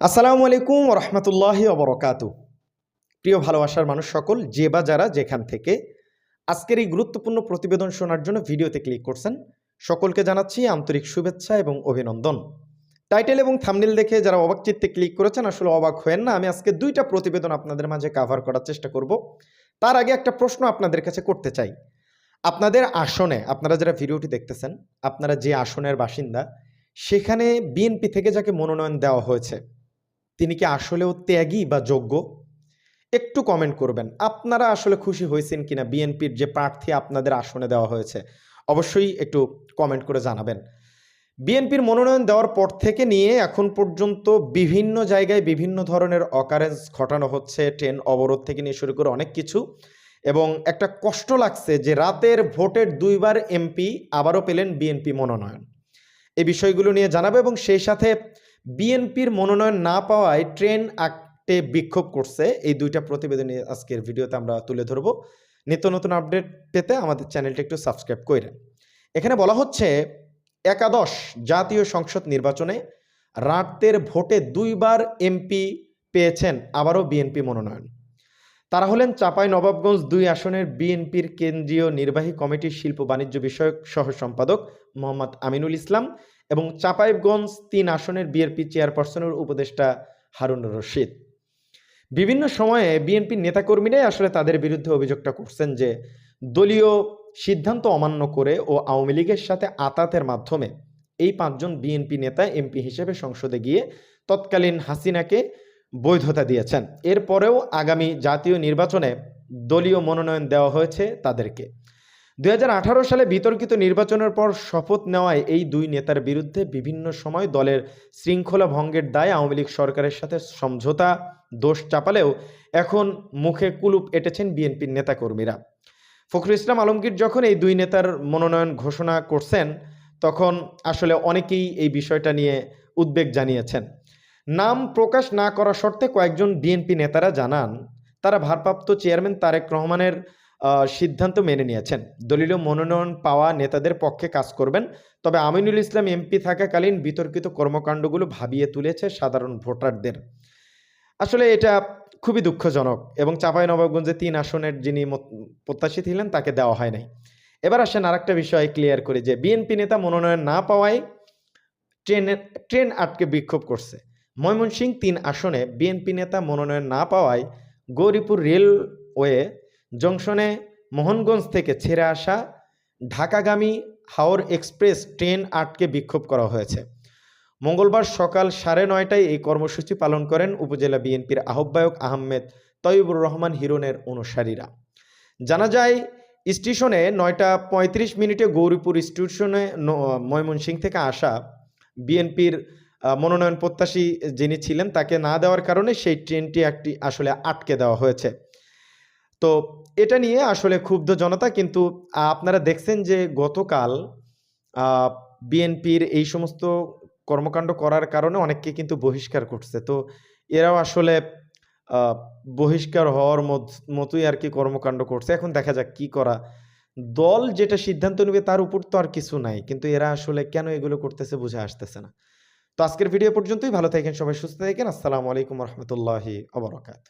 আসসালামু আলাইকুম রহমতুল্লাহি অবরকাত প্রিয় ভালোবাসার মানুষ সকল, যে বা যারা যেখান থেকে আজকের এই গুরুত্বপূর্ণ প্রতিবেদন শোনার জন্য ভিডিওতে ক্লিক করছেন, সকলকে জানাচ্ছি আন্তরিক শুভেচ্ছা এবং অভিনন্দন। টাইটেল এবং থামনিল দেখে যারা অবাক চিত্তে ক্লিক করেছেন, আসলে অবাক হয়েন না। আমি আজকে দুইটা প্রতিবেদন আপনাদের মাঝে কাভার করার চেষ্টা করব। তার আগে একটা প্রশ্ন আপনাদের কাছে করতে চাই। আপনাদের আসনে, আপনারা যারা ভিডিওটি দেখতেছেন, আপনারা যে আসনের বাসিন্দা, সেখানে বিএনপি থেকে যাকে মনোনয়ন দেওয়া হয়েছে তিনি কি আসলেও ত্যাগী বা যোগ্য? একটু কমেন্ট করবেন। আপনারা আসলে খুশি হয়েছেন কিনা? বিএনপির যে প্রার্থী আপনাদের আসনে দেওয়া হয়েছে, অবশ্যই একটু কমেন্ট করে জানাবেন। বিএনপির মনোনয়ন দেওয়ার পর থেকে নিয়ে এখন পর্যন্ত বিভিন্ন জায়গায় বিভিন্ন ধরনের অকারেন্স ঘটানো হচ্ছে ট্রেন অবরোধ থেকে নিয়ে শুরু করে অনেক কিছু। এবং একটা কষ্ট লাগছে যে রাতের ভোটের দুইবার এমপি আবারও পেলেন বিএনপি মনোনয়ন। এই বিষয়গুলো নিয়ে জানাবে এবং সেই সাথে বিএনপির মনোনয়ন না পাওয়ায় ট্রেন আঁকতে বিক্ষোভ করছে। এই দুইটা প্রতিবেদন আজকের ভিডিওতে আমরা তুলে ধরবো। নিত্য নতুন আপডেট পেতে আমাদের চ্যানেলটা একটু সাবস্ক্রাইব করে এখানে বলা হচ্ছে, একাদশ জাতীয় সংসদ নির্বাচনে রাতের ভোটে দুইবার এমপি পেয়েছেন আবারও বিএনপি মনোনয়ন। তারা হলেন চাপাই নবাবগঞ্জ দুই আসনের বিএনপির কেন্দ্রীয় নির্বাহী কমিটির শিল্প বাণিজ্য বিষয়ক সহ সম্পাদক মোহাম্মদ আমিনুল ইসলাম এবং চাঁপাইগঞ্জ তিন আসনের বিএনপি চেয়ারপারসনের উপদেষ্টা হারুন রশিদ। বিভিন্ন সময়ে বিএনপির নেতাকর্মীরাই আসলে তাদের বিরুদ্ধে অভিযোগটা করছেন যে, দলীয় সিদ্ধান্ত অমান্য করে ও আওয়ামী লীগের সাথে আতাতের মাধ্যমে এই পাঁচজন বিএনপি নেতা, এমপি হিসেবে সংসদে গিয়ে তৎকালীন হাসিনাকে বৈধতা দিয়েছেন। এরপরেও আগামী জাতীয় নির্বাচনে দলীয় মনোনয়ন দেওয়া হয়েছে তাদেরকে। দুই হাজার আঠারো সালে বিতর্কিত নির্বাচনের পর শপথ নেওয়ায় এই দুই নেতার বিরুদ্ধে বিভিন্ন সময় দলের শৃঙ্খলা ভঙ্গের দায় আওয়ামী লীগ সরকারের সাথে সমঝোতা, দোষ চাপালেও এখন মুখে কুলুপ এঁটেছেন বিএনপির নেতাকর্মীরা। ফখরুল ইসলাম আলমগীর যখন এই দুই নেতার মনোনয়ন ঘোষণা করছেন, তখন আসলে অনেকেই এই বিষয়টা নিয়ে উদ্বেগ জানিয়েছেন। নাম প্রকাশ না করা শর্তে কয়েকজন বিএনপি নেতারা জানান, তারা ভারপ্রাপ্ত চেয়ারম্যান তারেক রহমানের সিদ্ধান্ত মেনে নিয়েছেন। দলীয় মনোনয়ন পাওয়া নেতাদের পক্ষে কাজ করবেন। তবে আমিনুল ইসলাম এমপি থাকাকালীন বিতর্কিত কর্মকাণ্ডগুলো ভাবিয়ে তুলেছে সাধারণ ভোটারদের। আসলে এটা খুবই দুঃখজনক এবং চাঁপাই নবাবগঞ্জে তিন আসনের যিনি প্রত্যাশী ছিলেন তাকে দেওয়া হয় নাই। এবার আসেন আরেকটা বিষয় ক্লিয়ার করে যে বিএনপি নেতা মনোনয়ন না পাওয়ায় ট্রেনের ট্রেন আটকে বিক্ষোভ করছে। ময়মনসিংহ তিন আসনে বিএনপি নেতা মনোনয়ন না পাওয়ায় গৌরীপুর রেলওয়ে জংশনে মোহনগঞ্জ থেকে ছেড়ে আসা ঢাকাগামী হাওর এক্সপ্রেস ট্রেন আটকে বিক্ষোভ করা হয়েছে। মঙ্গলবার সকাল সাড়ে নয়টায় এই কর্মসূচি পালন করেন উপজেলা বিএনপির আহ্বায়ক আহমেদ তয়ুবুর রহমান হিরনের অনুসারীরা। জানা যায়, স্টেশনে নয়টা পঁয়ত্রিশ মিনিটে গৌরীপুর স্টেশনে ময়মনসিংহ থেকে আসা বিএনপির মনোনয়ন প্রত্যাশী যিনি ছিলেন তাকে না দেওয়ার কারণে সেই ট্রেনটি একটি আসলে আটকে দেওয়া হয়েছে। তো এটা নিয়ে আসলে ক্ষুব্ধ জনতা কিন্তু আপনারা দেখছেন যে গতকাল বিএনপির এই সমস্ত কর্মকাণ্ড করার কারণে অনেককে কিন্তু বহিষ্কার করছে। তো এরাও আসলে বহিষ্কার হওয়ার মত- মতোই আর কি কর্মকাণ্ড করছে। এখন দেখা যাক কি করা। দল যেটা সিদ্ধান্ত নেবে তার উপর তো আর কিছু নাই, কিন্তু এরা আসলে কেন এগুলো করতেছে বুঝে আসতেছে না। তো আজকের ভিডিও পর্যন্তই। ভালো থাকেন সবাই, সুস্থ থাকেন। আসসালামু আলাইকুম রহমতুল্লাহি অবরকাত